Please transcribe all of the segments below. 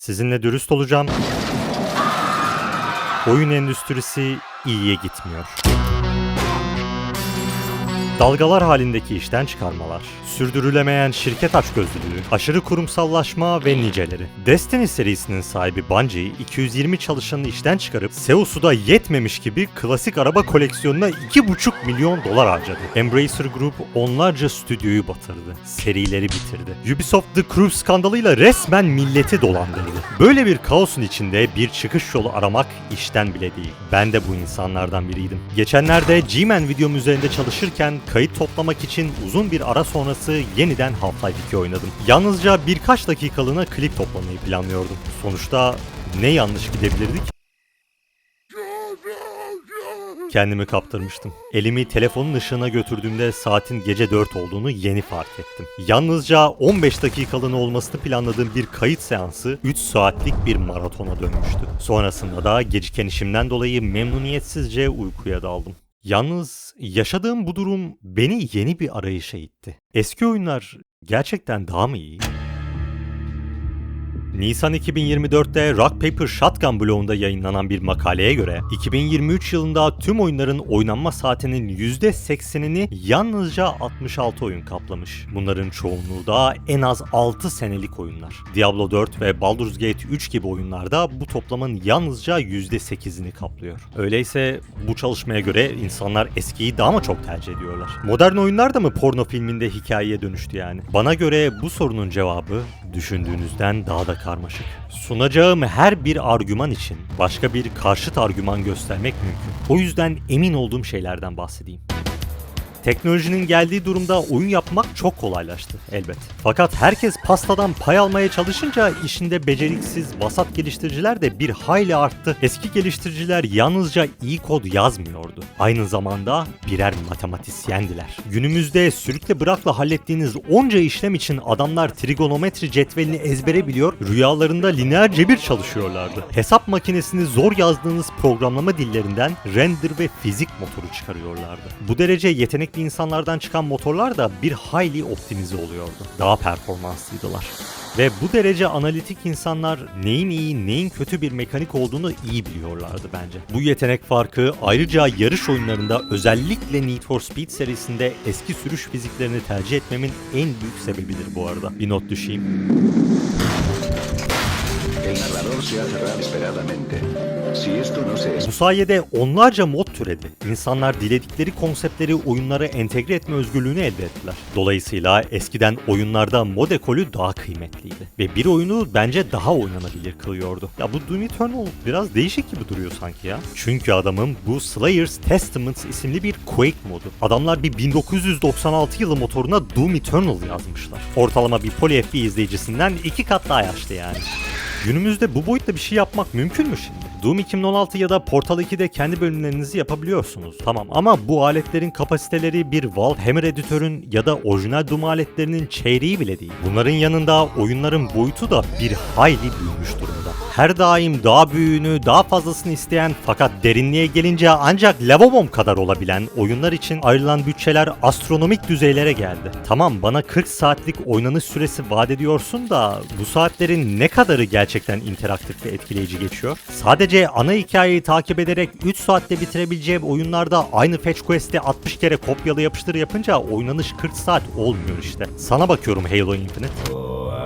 Sizinle dürüst olacağım. Oyun endüstrisi iyiye gitmiyor. Dalgalar halindeki işten çıkarmalar, sürdürülemeyen şirket açgözlülüğü, aşırı kurumsallaşma ve niceleri. Destiny serisinin sahibi Bungie, 220 çalışanını işten çıkarıp Seus'u da yetmemiş gibi klasik araba koleksiyonuna 2,5 milyon dolar harcadı. Embracer Group onlarca stüdyoyu batırdı, serileri bitirdi. Ubisoft The Crew skandalıyla resmen milleti dolandırdı. Böyle bir kaosun içinde bir çıkış yolu aramak işten bile değil. Ben de bu insanlardan biriydim. Geçenlerde G-Man videom üzerinde çalışırken kayıt toplamak için uzun bir ara sonrası yeniden Half-Life 2 oynadım. Yalnızca birkaç dakikalığına klip toplamayı planlıyordum. Sonuçta ne yanlış gidebilirdik? Kendimi kaptırmıştım. Elimi telefonun ışığına götürdüğümde saatin gece 4 olduğunu yeni fark ettim. Yalnızca 15 dakikalığına olmasını planladığım bir kayıt seansı 3 saatlik bir maratona dönmüştü. Sonrasında da geciken işimden dolayı memnuniyetsizce uykuya daldım. Yalnız yaşadığım bu durum beni yeni bir arayışa itti. Eski oyunlar gerçekten daha mı iyi? Nisan 2024'te Rock Paper Shotgun blogunda yayınlanan bir makaleye göre 2023 yılında tüm oyunların oynanma saatinin %80'ini yalnızca 66 oyun kaplamış. Bunların çoğunluğu da en az 6 senelik oyunlar. Diablo 4 ve Baldur's Gate 3 gibi oyunlarda bu toplamın yalnızca %8'ini kaplıyor. Öyleyse bu çalışmaya göre insanlar eskiyi daha mı çok tercih ediyorlar? Modern oyunlar da mı porno filminde hikayeye dönüştü yani? Bana göre bu sorunun cevabı düşündüğünüzden daha da karmaşık. Sunacağım her bir argüman için başka bir karşıt argüman göstermek mümkün. O yüzden emin olduğum şeylerden bahsedeyim. Teknolojinin geldiği durumda oyun yapmak çok kolaylaştı elbet. Fakat herkes pastadan pay almaya çalışınca işinde beceriksiz vasat geliştiriciler de bir hayli arttı. Eski geliştiriciler yalnızca iyi kod yazmıyordu. Aynı zamanda birer matematisyendiler. Günümüzde sürükle bırakla hallettiğiniz onca işlem için adamlar trigonometri cetvelini ezbere biliyor, rüyalarında lineer cebir çalışıyorlardı. Hesap makinesini zor yazdığınız programlama dillerinden render ve fizik motoru çıkarıyorlardı. Bu derece yetenekli insanlardan çıkan motorlar da bir hayli optimize oluyordu. Daha performanslıydılar. Ve bu derece analitik insanlar neyin iyi neyin kötü bir mekanik olduğunu iyi biliyorlardı bence. Bu yetenek farkı ayrıca yarış oyunlarında özellikle Need for Speed serisinde eski sürüş fiziklerini tercih etmemin en büyük sebebidir bu arada. Bir not düşeyim. El narrador se Bu sayede onlarca mod türedi. İnsanlar diledikleri konseptleri oyunlara entegre etme özgürlüğünü elde ettiler. Dolayısıyla eskiden oyunlarda mod ekolü daha kıymetliydi. Ve bir oyunu bence daha oynanabilir kılıyordu. Ya bu Doom Eternal biraz değişik gibi duruyor sanki ya. Çünkü adamın bu Slayer's Testaments isimli bir Quake modu. Adamlar bir 1996 yılı motoruna Doom Eternal yazmışlar. Ortalama bir Poly FB izleyicisinden iki kat daha yaşlı yani. Günümüzde bu boyutta bir şey yapmak mümkün mü şimdi? Doom 2016 ya da Portal 2'de kendi bölümlerinizi yapabiliyorsunuz. Tamam ama bu aletlerin kapasiteleri bir Valve Hammer editörün ya da orijinal Doom aletlerinin çeyreği bile değil. Bunların yanında oyunların boyutu da bir hayli büyümüş durumda. Her daim daha büyüğünü, daha fazlasını isteyen fakat derinliğe gelince ancak lavabom kadar olabilen oyunlar için ayrılan bütçeler astronomik düzeylere geldi. Tamam bana 40 saatlik oynanış süresi vaat ediyorsun da bu saatlerin ne kadarı gerçekten interaktif ve etkileyici geçiyor? Sadece ana hikayeyi takip ederek 3 saatte bitirebileceğim oyunlarda aynı fetch quest'i 60 kere kopyala yapıştır yapınca oynanış 40 saat olmuyor işte. Sana bakıyorum Halo Infinite.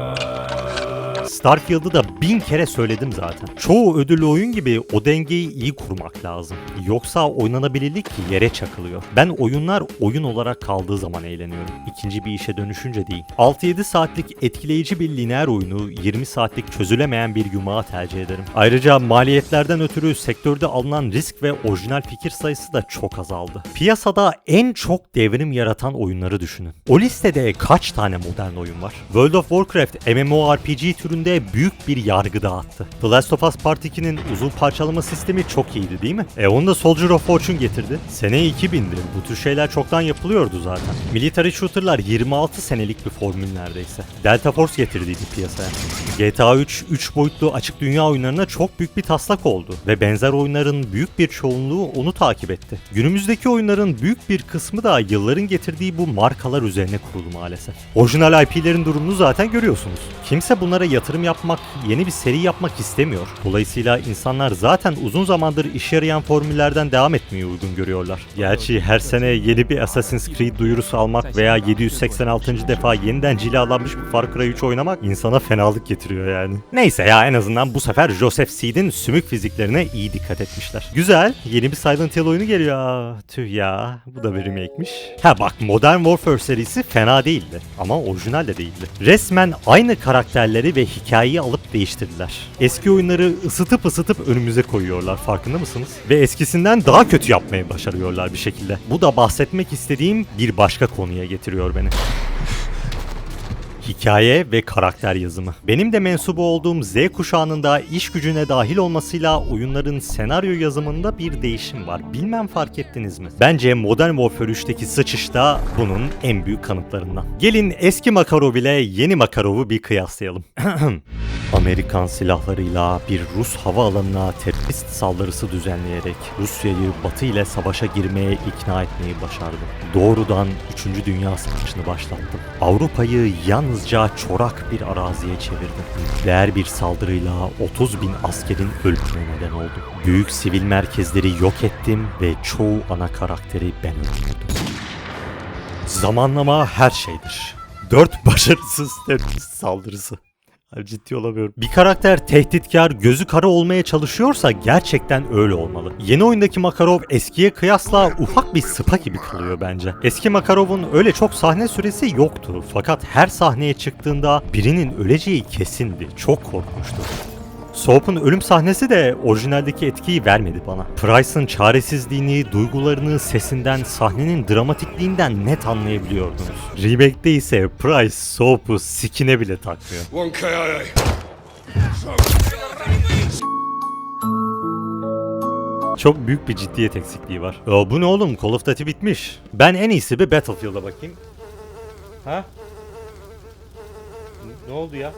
Starfield'ı da bin kere söyledim zaten. Çoğu ödüllü oyun gibi o dengeyi iyi kurmak lazım. Yoksa oynanabilirlik yere çakılıyor. Ben oyunlar oyun olarak kaldığı zaman eğleniyorum. İkinci bir işe dönüşünce değil. 6-7 saatlik etkileyici bir lineer oyunu 20 saatlik çözülemeyen bir yumağa tercih ederim. Ayrıca maliyetlerden ötürü sektörde alınan risk ve orijinal fikir sayısı da çok azaldı. Piyasada en çok devrim yaratan oyunları düşünün. O listede kaç tane modern oyun var? World of Warcraft MMORPG türünde büyük bir yargı dağıttı. The Last of Us Part 2'nin uzun parçalama sistemi çok iyiydi değil mi? E onu da Soldier of Fortune getirdi. Sene 2000'di. Bu tür şeyler çoktan yapılıyordu zaten. Military shooter'lar 26 senelik bir formül neredeyse. Delta Force getirdiydi piyasaya. GTA 3, 3 boyutlu açık dünya oyunlarına çok büyük bir taslak oldu ve benzer oyunların büyük bir çoğunluğu onu takip etti. Günümüzdeki oyunların büyük bir kısmı da yılların getirdiği bu markalar üzerine kurulu maalesef. Orijinal IP'lerin durumunu zaten görüyorsunuz. Kimse bunlara yatırım yapmak, yeni bir seri yapmak istemiyor. Dolayısıyla insanlar zaten uzun zamandır işe yarayan formüllerden devam etmeyi uygun görüyorlar. Gerçi her sene yeni bir Assassin's Creed duyurusu almak veya 786. defa yeniden cilalanmış bir Far Cry 3 oynamak insana fenalık getiriyor yani. Neyse ya en azından bu sefer Joseph Seed'in sümük fiziklerine iyi dikkat etmişler. Güzel, yeni bir Silent Hill oyunu geliyor. Aa, tüh ya, bu da bir remake'miş. Ha bak Modern Warfare serisi fena değildi ama orijinal de değildi. Resmen aynı karakterleri ve hikayeyi alıp değiştirdiler. Eski oyunları ısıtıp ısıtıp önümüze koyuyorlar farkında mısınız? Ve eskisinden daha kötü yapmayı başarıyorlar bir şekilde. Bu da bahsetmek istediğim bir başka konuya getiriyor beni. Hikaye ve karakter yazımı. Benim de mensubu olduğum Z kuşağının da iş gücüne dahil olmasıyla oyunların senaryo yazımında bir değişim var. Bilmem fark ettiniz mi? Bence Modern Warfare 3'teki sıçış da bunun en büyük kanıtlarından. Gelin eski Makarov ile yeni Makarov'u bir kıyaslayalım. Amerikan silahlarıyla bir Rus havaalanına terörist saldırısı düzenleyerek Rusya'yı Batı ile savaşa girmeye ikna etmeyi başardı. Doğrudan 3. Dünya Savaşı'nı başlattı. Avrupa'yı yalnızca çorak bir araziye çevirdi. Nükleer bir saldırıyla 30 bin askerin ölümüne neden oldu. Büyük sivil merkezleri yok ettim ve çoğu ana karakteri ben öldürdüm. Zamanlama her şeydir. Dört başarısız terörist saldırısı. Abi ciddi olamıyorum. Bir karakter tehditkar, gözü kara olmaya çalışıyorsa gerçekten öyle olmalı. Yeni oyundaki Makarov eskiye kıyasla ufak bir sıpa gibi kalıyor bence. Eski Makarov'un öyle çok sahne süresi yoktu. Fakat her sahneye çıktığında birinin öleceği kesindi. Çok korkmuştu. Soap'un ölüm sahnesi de orijinaldeki etkiyi vermedi bana. Price'ın çaresizliğini, duygularını sesinden, sahnenin dramatikliğinden net anlayabiliyordunuz. Remake'de ise Price Soap'u sikine bile takmıyor. Çok büyük bir ciddiyet eksikliği var. Ya bu ne oğlum? Call of Duty bitmiş. Ben en iyisi bir Battlefield'a bakayım. Ha? Ne oldu ya?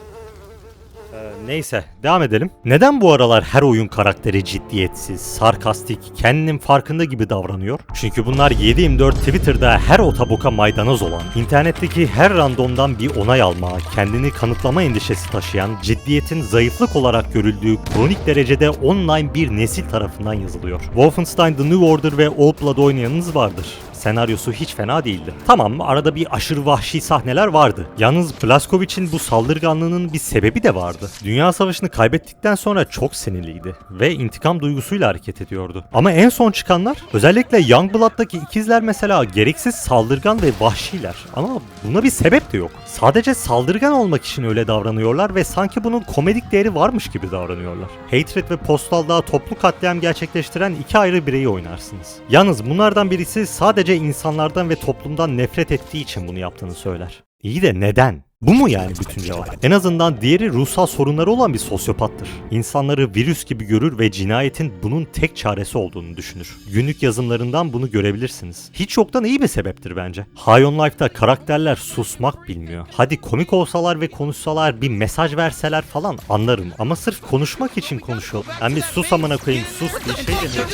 Ee, neyse devam edelim. Neden bu aralar her oyun karakteri ciddiyetsiz, sarkastik, kendinin farkında gibi davranıyor? Çünkü bunlar 7-24 Twitter'da her otaboka maydanoz olan, internetteki her randomdan bir onay alma, kendini kanıtlama endişesi taşıyan, ciddiyetin zayıflık olarak görüldüğü kronik derecede online bir nesil tarafından yazılıyor. Wolfenstein The New Order ve Old Blood oynayanınız vardır. Senaryosu hiç fena değildi. Tamam arada bir aşırı vahşi sahneler vardı. Yalnız Blazkowicz'in bu saldırganlığının bir sebebi de vardı. Dünya Savaşı'nı kaybettikten sonra çok sinirliydi ve intikam duygusuyla hareket ediyordu. Ama en son çıkanlar özellikle Youngblood'daki ikizler mesela gereksiz saldırgan ve vahşiler. Ama buna bir sebep de yok. Sadece saldırgan olmak için öyle davranıyorlar ve sanki bunun komedik değeri varmış gibi davranıyorlar. Hatred ve Postal'da toplu katliam gerçekleştiren iki ayrı bireyi oynarsınız. Yalnız bunlardan birisi sadece insanlardan ve toplumdan nefret ettiği için bunu yaptığını söyler. İyi de neden? Bu mu yani bütün cevap? En azından diğeri ruhsal sorunları olan bir sosyopattır. İnsanları virüs gibi görür ve cinayetin bunun tek çaresi olduğunu düşünür. Günlük yazımlarından bunu görebilirsiniz. Hiç yoktan iyi bir sebeptir bence. High on Life'da karakterler susmak bilmiyor. Hadi komik olsalar ve konuşsalar bir mesaj verseler falan anlarım ama sırf konuşmak için konuşuyor. Ben bir sus amına koyayım sus bir şey demiyorum.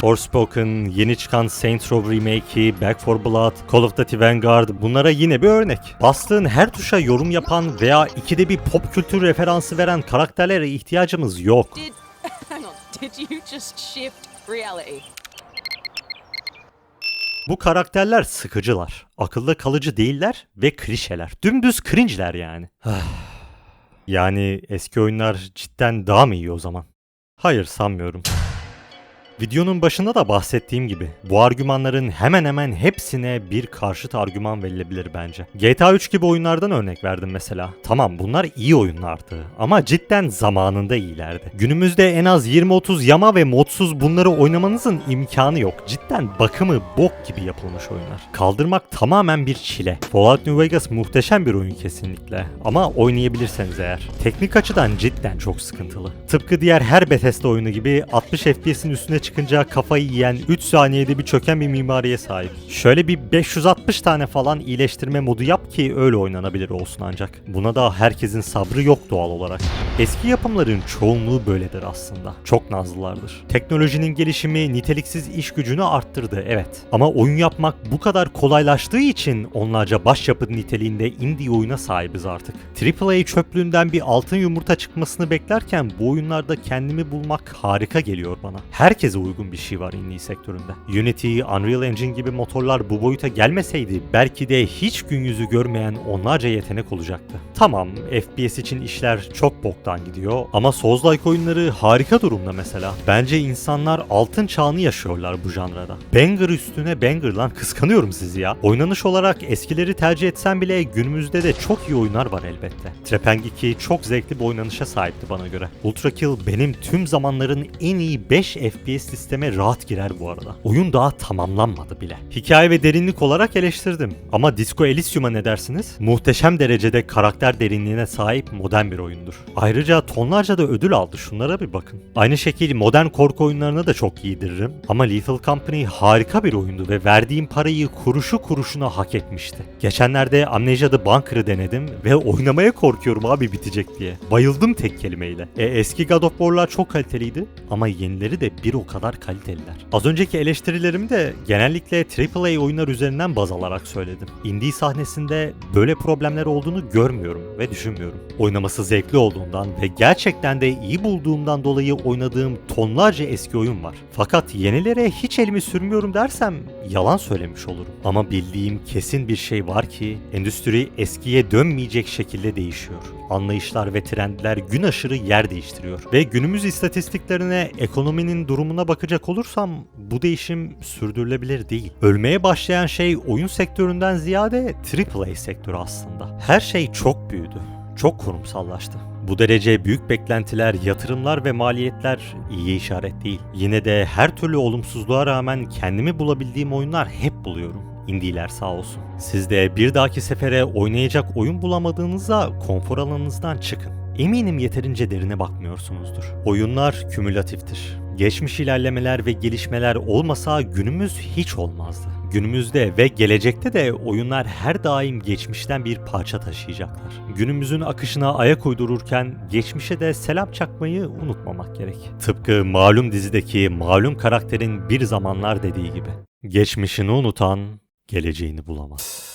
Forspoken, yeni çıkan Saints Row Remake'i, Back 4 Blood, Call of Duty Vanguard bunlara yine bir örnek. Bastığın her tuşa yorum yapan veya ikide bir pop kültür referansı veren karakterlere ihtiyacımız yok. Did? Did you just shift reality? Bu karakterler sıkıcılar, akılda kalıcı değiller ve klişeler. Dümdüz cringe'ler yani. yani eski oyunlar cidden daha mı iyi o zaman? Hayır sanmıyorum. Videonun başında da bahsettiğim gibi bu argümanların hemen hemen hepsine bir karşıt argüman verilebilir bence. GTA 3 gibi oyunlardan örnek verdim mesela. Tamam bunlar iyi oyunlardı ama cidden zamanında iyilerdi. Günümüzde en az 20-30 yama ve modsuz bunları oynamanızın imkanı yok. Cidden bakımı bok gibi yapılmış oyunlar. Kaldırmak tamamen bir çile. Fallout New Vegas muhteşem bir oyun kesinlikle ama oynayabilirseniz eğer. Teknik açıdan cidden çok sıkıntılı. Tıpkı diğer her Bethesda oyunu gibi 60 FPS'in üstüne çıkınca kafayı yiyen 3 saniyede bir çöken bir mimariye sahip. Şöyle bir 560 tane falan iyileştirme modu yap ki öyle oynanabilir olsun ancak. Buna da herkesin sabrı yok doğal olarak. Eski yapımların çoğunluğu böyledir aslında. Çok nazlılardır. Teknolojinin gelişimi niteliksiz iş gücünü arttırdı evet. Ama oyun yapmak bu kadar kolaylaştığı için onlarca başyapıt niteliğinde indie oyuna sahibiz artık. AAA çöplüğünden bir altın yumurta çıkmasını beklerken bu oyunlarda kendimi bulmak harika geliyor bana. Herkese uygun bir şey var indie sektöründe. Unity, Unreal Engine gibi motorlar bu boyuta gelmeseydi belki de hiç gün yüzü görmeyen onlarca yetenek olacaktı. Tamam FPS için işler çok boktan gidiyor ama Souls-like oyunları harika durumda mesela. Bence insanlar altın çağını yaşıyorlar bu janrada. Banger üstüne banger lan kıskanıyorum sizi ya. Oynanış olarak eskileri tercih etsem bile günümüzde de çok iyi oyunlar var elbette. Trepang 2 çok zevkli bir oynanışa sahipti bana göre. Ultra Kill benim tüm zamanların en iyi 5 FPS listeme rahat girer bu arada. Oyun daha tamamlanmadı bile. Hikaye ve derinlik olarak eleştirdim. Ama Disco Elysium'a ne dersiniz? Muhteşem derecede karakter derinliğine sahip modern bir oyundur. Ayrıca tonlarca da ödül aldı şunlara bir bakın. Aynı şekilde modern korku oyunlarına da çok iyiydiririm. Ama Lethal Company harika bir oyundu ve verdiğim parayı kuruşu kuruşuna hak etmişti. Geçenlerde Amnesia The Bunker'ı denedim ve oynamaya korkuyorum abi bitecek diye. Bayıldım tek kelimeyle. E, eski God of War'lar çok kaliteliydi ama yenileri de bir o kadar kaliteliler. Az önceki eleştirilerimi de genellikle AAA oyunlar üzerinden baz alarak söyledim. Indie sahnesinde böyle problemler olduğunu görmüyorum ve düşünmüyorum. Oynaması zevkli olduğundan ve gerçekten de iyi bulduğumdan dolayı oynadığım tonlarca eski oyun var. Fakat yenilere hiç elimi sürmüyorum dersem yalan söylemiş olurum. Ama bildiğim kesin bir şey var ki endüstri eskiye dönmeyecek şekilde değişiyor. Anlayışlar ve trendler gün aşırı yer değiştiriyor. Ve günümüz istatistiklerine, ekonominin durumuna bakacak olursam bu değişim sürdürülebilir değil. Ölmeye başlayan şey oyun sektöründen ziyade AAA sektörü aslında. Her şey çok büyüdü. Çok kurumsallaştı. Bu derece büyük beklentiler, yatırımlar ve maliyetler iyi işaret değil. Yine de her türlü olumsuzluğa rağmen kendimi bulabildiğim oyunlar hep buluyorum. Indie'ler sağ olsun. Siz de bir dahaki sefere oynayacak oyun bulamadığınızda konfor alanınızdan çıkın. Eminim yeterince derine bakmıyorsunuzdur. Oyunlar kümülatiftir. Geçmiş ilerlemeler ve gelişmeler olmasa günümüz hiç olmazdı. Günümüzde ve gelecekte de oyunlar her daim geçmişten bir parça taşıyacaklar. Günümüzün akışına ayak uydururken geçmişe de selam çakmayı unutmamak gerek. Tıpkı malum dizideki malum karakterin bir zamanlar dediği gibi. Geçmişini unutan geleceğini bulamaz.